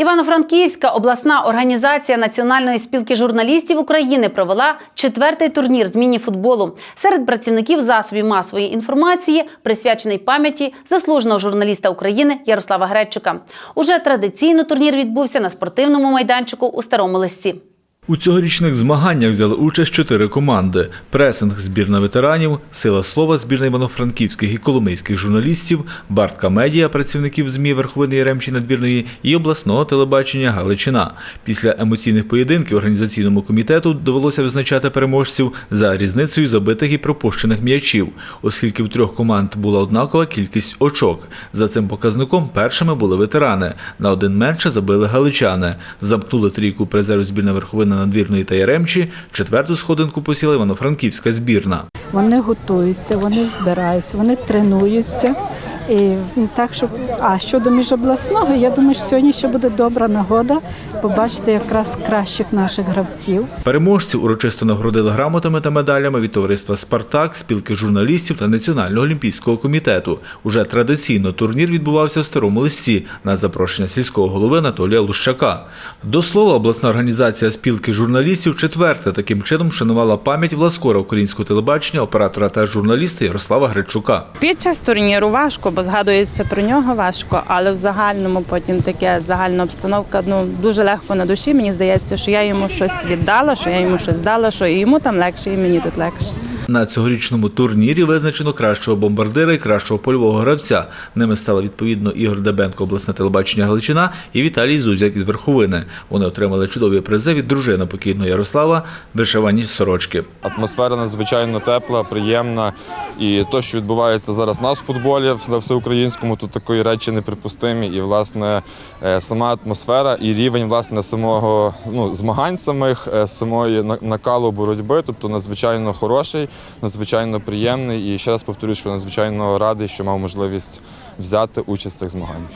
Івано-Франківська обласна організація Національної спілки журналістів України провела четвертий турнір з міні-футболу серед працівників засобів масової інформації, присвячений пам'яті заслуженого журналіста України Ярослава Гречука. Уже традиційно турнір відбувся на спортивному майданчику у Старому Лисці. У цьогорічних змаганнях взяли участь чотири команди: пресинг збірна ветеранів, сила слова збірна івано-франківських і коломийських журналістів, Бартка медіа працівників ЗМІ Верховини Яремчі надвірної і обласного телебачення Галичина. Після емоційних поєдинків організаційному комітету довелося визначати переможців за різницею забитих і пропущених м'ячів, оскільки в трьох команд була однакова кількість очок. За цим показником першими були ветерани. На один менше забили галичани. Замкнули трійку призерів збірна Верховина надвірної та Яремчі. Четверту сходинку посіла івано-франківська збірна. Вони готуються, вони збираються, вони тренуються. І так, що, а щодо міжобласного, я думаю, що сьогодні ще буде добра нагода побачити якраз кращих наших гравців. Переможців урочисто нагородили грамотами та медалями від товариства Спартак, спілки журналістів та Національного олімпійського комітету. Уже традиційно турнір відбувався в старому листі на запрошення сільського голови Анатолія Лущака. До слова, обласна організація спілки журналістів четверте таким чином вшанувала пам'ять власкора українського телебачення, оператора та журналіста Ярослава Гречука. Під час турніру важко, бо згадується про нього важко, але в загальному потім таке загальна обстановка ну дуже легко на душі. Мені здається, що я йому щось віддала, що я йому щось дала, що і йому там легше, і мені тут легше. На цьогорічному турнірі визначено кращого бомбардира і кращого польового гравця. Ними стали відповідно Ігор Дебенко, обласне телебачення Галичина і Віталій Зузяк із Верховини. Вони отримали чудові призи від дружини покійного Ярослава вишивані сорочки. Атмосфера надзвичайно тепла, приємна. І те, що відбувається зараз нас в футболі на всеукраїнському, тут такої речі неприпустимі. І власне е, сама атмосфера і рівень власне самого ну, змагань самих, е, самої на- накалу боротьби, тобто надзвичайно хороший, надзвичайно приємний. І ще раз повторюю, що надзвичайно радий, що мав можливість взяти участь в цих змаганнях.